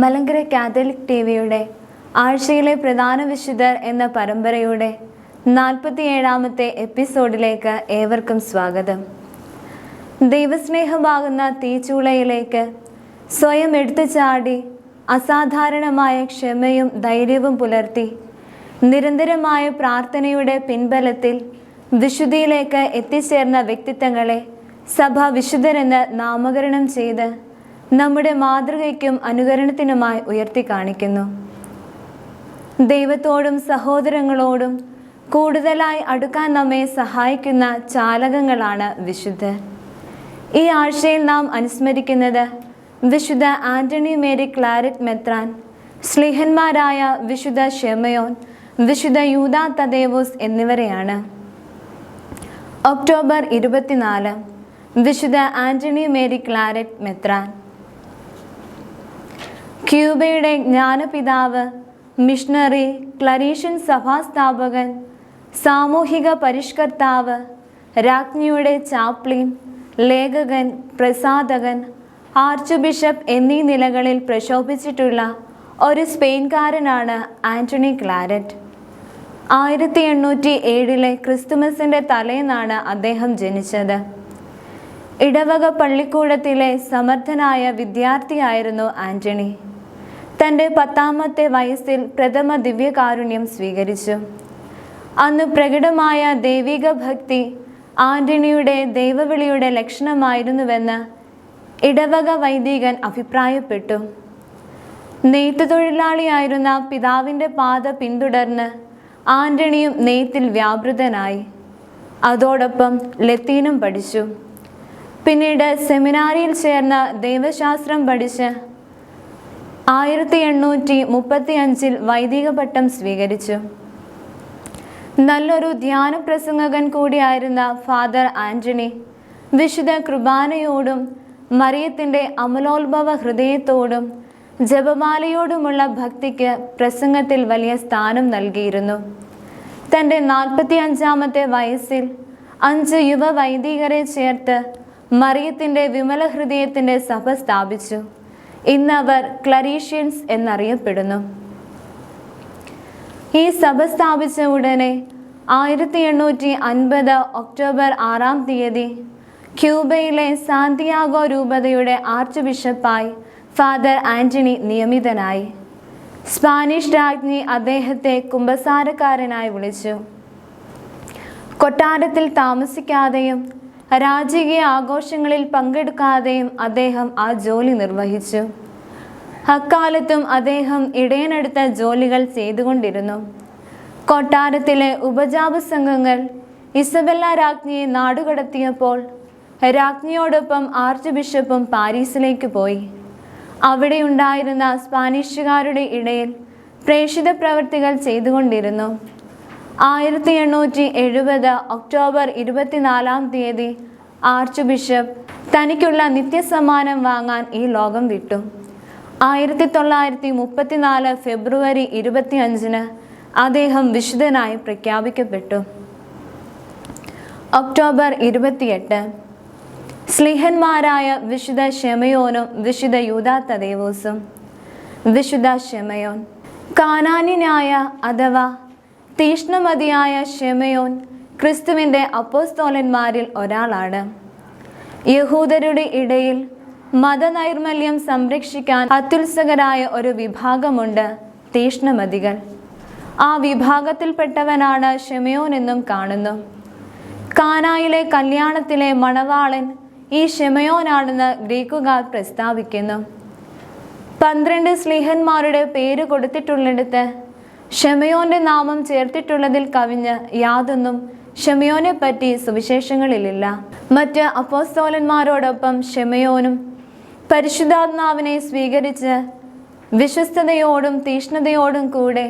Malankara Catholic T വിയുടെ ആഴ്ചയിലെ പ്രധാന വിശുദ്ധർ എന്ന പരമ്പരയുടെ നാൽപ്പത്തിയേഴാമത്തെ എപ്പിസോഡിലേക്ക് ഏവർക്കും സ്വാഗതം. ദൈവസ്നേഹമാകുന്ന തീച്ചൂളയിലേക്ക് സ്വയം എടുത്തു ചാടി അസാധാരണമായ ക്ഷമയും ധൈര്യവും പുലർത്തി നിരന്തരമായ പ്രാർത്ഥനയുടെ പിൻബലത്തിൽ വിശുദ്ധിയിലേക്ക് എത്തിച്ചേർന്ന വ്യക്തിത്വങ്ങളെ സഭ വിശുദ്ധരെന്ന് നാമകരണം ചെയ്ത് നമ്മുടെ മാതൃകയ്ക്കും അനുകരണത്തിനുമായി ഉയർത്തി കാണിക്കുന്നു. ദൈവത്തോടും സഹോദരങ്ങളോടും കൂടുതലായി അടുക്കാൻ നമ്മെ സഹായിക്കുന്ന ചാലകങ്ങളാണ് വിശുദ്ധർ. ഈ ആഴ്ചയിൽ നാം അനുസ്മരിക്കുന്നത് വിശുദ്ധ ആന്റണി മേരി ക്ലാരറ്റ് മെത്രാൻ സ്ലിഹന്മാരായ വിശുദ്ധ ഷെമയോൻ വിശുദ്ധ യൂത തദേവോസ് എന്നിവരെയാണ്. ഒക്ടോബർ ഇരുപത്തിനാല് വിശുദ്ധ ആന്റണി മേരി ക്ലാരറ്റ് മെത്രാൻ. ക്യൂബയുടെ ജ്ഞാനപിതാവ് മിഷണറി ക്ലരീഷ്യൻ സഭാസ്ഥാപകൻ സാമൂഹിക പരിഷ്കർത്താവ് രാജ്ഞിയുടെ ചാപ്ലിൻ ലേഖകൻ പ്രസാധകൻ ആർച്ച് ബിഷപ്പ് എന്നീ നിലകളിൽ പ്രശോഭിച്ചിട്ടുള്ള ഒരു സ്പെയിൻകാരനാണ് ആന്റണി ക്ലാരറ്റ്. ആയിരത്തി എണ്ണൂറ്റി ഏഴിലെ ക്രിസ്തുമസിന്റെ തലേന്നാണ് അദ്ദേഹം ജനിച്ചത്. ഇടവക പള്ളിക്കൂടത്തിലെ സമർത്ഥനായ വിദ്യാർത്ഥിയായിരുന്നു ആന്റണി. തന്റെ പത്താമത്തെ വയസ്സിൽ പ്രഥമ ദിവ്യകാരുണ്യം സ്വീകരിച്ചു. അന്ന് പ്രകടമായ ദൈവിക ഭക്തി ആന്റണിയുടെ ദൈവവിളിയുടെ ലക്ഷണമായിരുന്നുവെന്ന് ഇടവക വൈദികൻ അഭിപ്രായപ്പെട്ടു. നെയ്ത്തുതൊഴിലാളിയായിരുന്ന പിതാവിന്റെ പാത പിന്തുടർന്ന് ആന്റണിയും നെയ്ത്തിൽ വ്യാപൃതനായി. അതോടൊപ്പം ലത്തീനും പഠിച്ചു. പിന്നീട് സെമിനാരിയിൽ ചേർന്ന ദൈവശാസ്ത്രം പഠിച്ച് ആയിരത്തി എണ്ണൂറ്റി മുപ്പത്തി അഞ്ചിൽ വൈദിക പട്ടം സ്വീകരിച്ചു. നല്ലൊരു ധ്യാന പ്രസംഗകൻ കൂടിയായിരുന്ന ഫാദർ ആന്റണി വിശുദ്ധ കൃപാനയോടും മറിയത്തിന്റെ അമലോത്ഭവ ഹൃദയത്തോടും ജപമാലയോടുമുള്ള ഭക്തിക്ക് പ്രസംഗത്തിൽ വലിയ സ്ഥാനം നൽകിയിരുന്നു. തന്റെ നാൽപ്പത്തി അഞ്ചാമത്തെ വയസ്സിൽ അഞ്ച് യുവ വൈദികരെ ചേർത്ത് മറിയത്തിന്റെ വിമല ഹൃദയത്തിന്റെ സഭ സ്ഥാപിച്ചു. ഇന്ന് അവർ ക്ലറീഷ്യൻസ് എന്നറിയപ്പെടുന്നു. ഈ സഭ സ്ഥാപിച്ച ഉടനെ ആയിരത്തി എണ്ണൂറ്റി അൻപത് ഒക്ടോബർ ആറാം തീയതി ക്യൂബയിലെ സാന്തിയാഗോ രൂപതയുടെ ആർച്ച് ബിഷപ്പായി ഫാദർ ആന്റണി നിയമിതനായി. സ്പാനിഷ് രാജ്ഞി അദ്ദേഹത്തെ കുമ്പസാരക്കാരനായി വിളിച്ചു. കൊട്ടാരത്തിൽ താമസിക്കാതെയും രാജകീയ ആഘോഷങ്ങളിൽ പങ്കെടുക്കാതെയും അദ്ദേഹം ആ ജോലി നിർവഹിച്ചു. അക്കാലത്തും അദ്ദേഹം ഇടയനെടുത്ത ജോലികൾ ചെയ്തുകൊണ്ടിരുന്നു. കൊട്ടാരത്തിലെ ഉപജാപ സംഘങ്ങൾ ഇസബെല്ല രാജ്ഞിയെ നാടുകടത്തിയപ്പോൾ രാജ്ഞിയോടൊപ്പം ആർച്ച് ബിഷപ്പും പാരീസിലേക്ക് പോയി. അവിടെ ഉണ്ടായിരുന്ന സ്പാനിഷുകാരുടെ ഇടയിൽ പ്രേക്ഷിത പ്രവർത്തികൾ ചെയ്തുകൊണ്ടിരുന്നു. ആയിരത്തി എണ്ണൂറ്റി എഴുപത് ഒക്ടോബർ ഇരുപത്തിനാലാം തീയതി ആർച്ച് ബിഷപ്പ് തനിക്കുള്ള നിത്യസമ്മാനം വാങ്ങാൻ ഈ ലോകം വിട്ടു. ആയിരത്തി തൊള്ളായിരത്തി മുപ്പത്തിനാല് ഫെബ്രുവരി ഇരുപത്തി അഞ്ചിന് അദ്ദേഹം വിശുദ്ധനായി പ്രഖ്യാപിക്കപ്പെട്ടു. ഒക്ടോബർ ഇരുപത്തിയെട്ട് സ്ലിഹന്മാരായ വിശുദ്ധ ഷെമയോനും വിശുദ്ധ യൂതാ തദേവോസും. വിശുദ്ധ ഷെമയോൻ കാനാനിനായ അഥവാ തീഷ്ണമതിയായ ഷെമയോൻ ക്രിസ്തുവിന്റെ അപ്പോസ്തോലന്മാരിൽ ഒരാളാണ്. യഹൂദരുടെ ഇടയിൽ മതനൈർമല്യം സംരക്ഷിക്കാൻ അത്യുത്സുകരായ ഒരു വിഭാഗമുണ്ട് തീഷ്ണമതികൾ. ആ വിഭാഗത്തിൽപ്പെട്ടവനാണ് ഷെമയോൻ എന്നും കാണുന്നു. കാനായിലെ കല്യാണത്തിലെ മണവാളൻ ഈ ഷെമയോനാണെന്ന് ഗ്രീക്കുകാർ പ്രസ്താവിക്കുന്നു. പന്ത്രണ്ട് സ്ലീഹന്മാരുടെ പേര് കൊടുത്തിട്ടുള്ളിടത്ത് ഷെമയോന്റെ നാമം ചേർത്തിട്ടുള്ളതിൽ കവിഞ്ഞ് യാതൊന്നും ഷെമയോനെ പറ്റി സുവിശേഷങ്ങളിലില്ല. മറ്റ് അപ്പോസ്തോലന്മാരോടൊപ്പം ഷെമയോനും പരിശുദ്ധാത്മാവിനെ സ്വീകരിച്ച് വിശ്വസ്തതയോടും തീഷ്ണതയോടും കൂടെ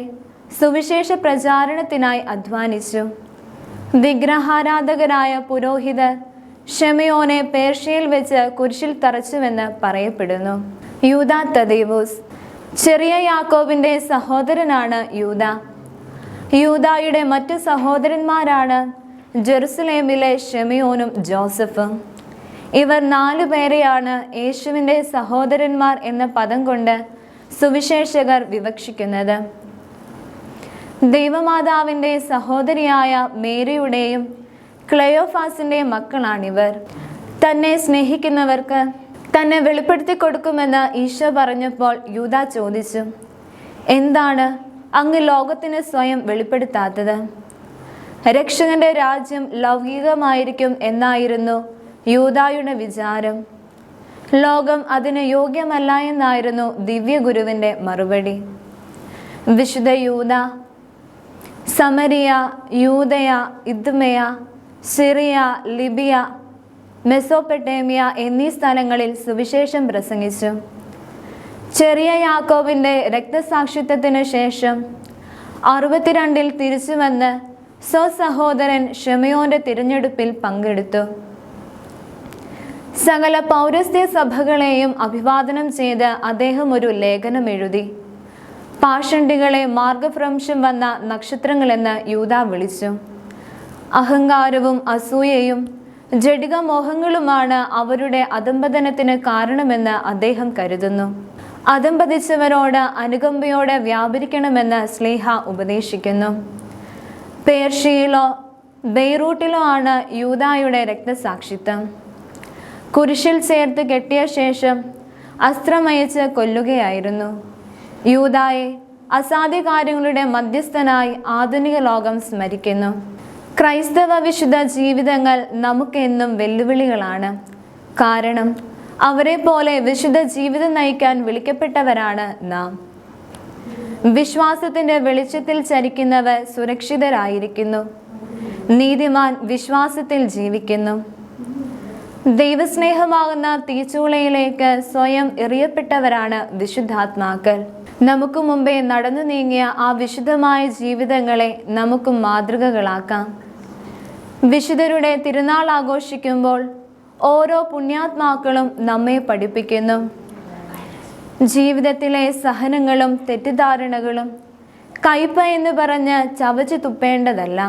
സുവിശേഷ പ്രചാരണത്തിനായി അധ്വാനിച്ചു. വിഗ്രഹാരാധകരായ പുരോഹിതർ ഷെമയോനെ പേർഷ്യയിൽ വെച്ച് കുരിശിൽ തറച്ചുവെന്ന് പറയപ്പെടുന്നു. യൂതാ തദേവൂസ് ചെറിയ യാക്കോബിന്റെ സഹോദരനാണ് യൂത യൂതായുടെ മറ്റു സഹോദരന്മാരാണ് ജെറുസലേമിലെ ഷെമിയോനും ജോസഫും. ഇവർ നാലു പേരെയാണ് യേശുവിന്റെ സഹോദരന്മാർ എന്ന പദം കൊണ്ട് സുവിശേഷകർ വിവക്ഷിക്കുന്നത്. ദൈവമാതാവിന്റെ സഹോദരിയായ മേരിയുടെയും ക്ലയോഫാസിന്റെ മക്കളാണിവർ. തന്നെ സ്നേഹിക്കുന്നവർക്ക് തന്നെ വെളിപ്പെടുത്തി കൊടുക്കുമെന്ന് ഈശോ പറഞ്ഞപ്പോൾ യൂത ചോദിച്ചു എന്താണ് അങ്ങ് ലോകത്തിന് സ്വയം വെളിപ്പെടുത്താത്തത്? രക്ഷകന്റെ രാജ്യം ലൗകികമായിരിക്കും എന്നായിരുന്നു യൂതായുടെ വിചാരം. ലോകം അതിന് യോഗ്യമല്ല എന്നായിരുന്നു ദിവ്യഗുരുവിന്റെ മറുപടി. വിശുദ്ധ യൂത സമരിയ യൂതയ ഇദ്മയ സിറിയ ലിബിയ മെസോപ്പെട്ടേമിയ എന്നീ സ്ഥലങ്ങളിൽ സുവിശേഷം പ്രസംഗിച്ചു. ചെറിയ യാക്കോബിന്റെ രക്തസാക്ഷിത്വത്തിനു ശേഷം അറുപത്തിരണ്ടിൽ തിരിച്ചുവന്ന് സ്വസഹോദരൻ ഷെമയോന്റെ തിരഞ്ഞെടുപ്പിൽ പങ്കെടുത്തു. സകല പൗരസ്ത്യ സഭകളെയും അഭിവാദനം ചെയ്ത് അദ്ദേഹം ഒരു ലേഖനം എഴുതി. പാഷണ്ഡികളെ മാർഗഭ്രംശം വന്ന നക്ഷത്രങ്ങളെന്ന് യൂത വിളിച്ചു. അഹങ്കാരവും അസൂയയും ജഡിക മോഹങ്ങളുമാണ് അവരുടെ അധംപതനത്തിന് കാരണമെന്ന് അദ്ദേഹം കരുതുന്നു. അധംപതിച്ചവരോട് അനുകമ്പയോടെ വ്യാപരിക്കണമെന്ന് സ്ലേഹ ഉപദേശിക്കുന്നു. പേർഷ്യയിലോ ബെയ്റൂട്ടിലോ ആണ് യൂതായുടെ രക്തസാക്ഷിത്വം. കുരിശിൽ ചേർത്ത് കെട്ടിയ ശേഷം അസ്ത്രമയച്ച് കൊല്ലുകയായിരുന്നു. യൂതായെ അസാധ്യ കാര്യങ്ങളുടെ മധ്യസ്ഥനായി ആധുനിക ലോകം സ്മരിക്കുന്നു. ക്രൈസ്തവ വിശുദ്ധ ജീവിതങ്ങൾ നമുക്കെന്നും വെല്ലുവിളികളാണ്. കാരണം അവരെ പോലെ വിശുദ്ധ ജീവിതം നയിക്കാൻ വിളിക്കപ്പെട്ടവരാണ് നാം. വിശ്വാസത്തിന്റെ വെളിച്ചത്തിൽ ചരിക്കുന്നവർ സുരക്ഷിതരായിരിക്കുന്നു. നീതിമാൻ വിശ്വാസത്തിൽ ജീവിക്കുന്നു. ദൈവസ്നേഹമാകുന്ന തീച്ചൂളയിലേക്ക് സ്വയം എറിയപ്പെട്ടവരാണ് വിശുദ്ധാത്മാക്കൾ. നമുക്ക് മുമ്പേ നടന്നു നീങ്ങിയ ആ വിശുദ്ധമായ ജീവിതങ്ങളെ നമുക്ക് മാതൃകകളാക്കാം. വിശുദ്ധരുടെ തിരുനാൾ ആഘോഷിക്കുമ്പോൾ ഓരോ പുണ്യാത്മാക്കളും നമ്മെ പഠിപ്പിക്കുന്നു. ജീവിതത്തിലെ സഹനങ്ങളും തെറ്റിദ്ധാരണകളും കയ്പ എന്ന് പറഞ്ഞ് ചവച്ചു തുപ്പേണ്ടതല്ല.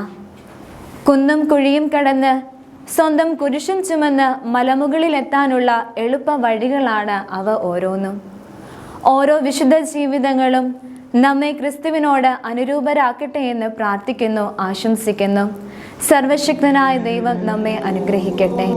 കുന്നും കുഴിയും കടന്ന് സ്വന്തം കുരിശും ചുമന്ന് മലമുകളിലെത്താനുള്ള എളുപ്പ വഴികളാണ് അവ ഓരോന്നും. ഓരോ വിശുദ്ധ ജീവിതങ്ങളും നമ്മെ ക്രിസ്തുവിനോട് അനുരൂപരാക്കട്ടെ എന്ന് പ്രാർത്ഥിക്കുന്നു ആശംസിക്കുന്നു. സർവശക്തനായ ദൈവം നമ്മെ അനുഗ്രഹിക്കട്ടെ.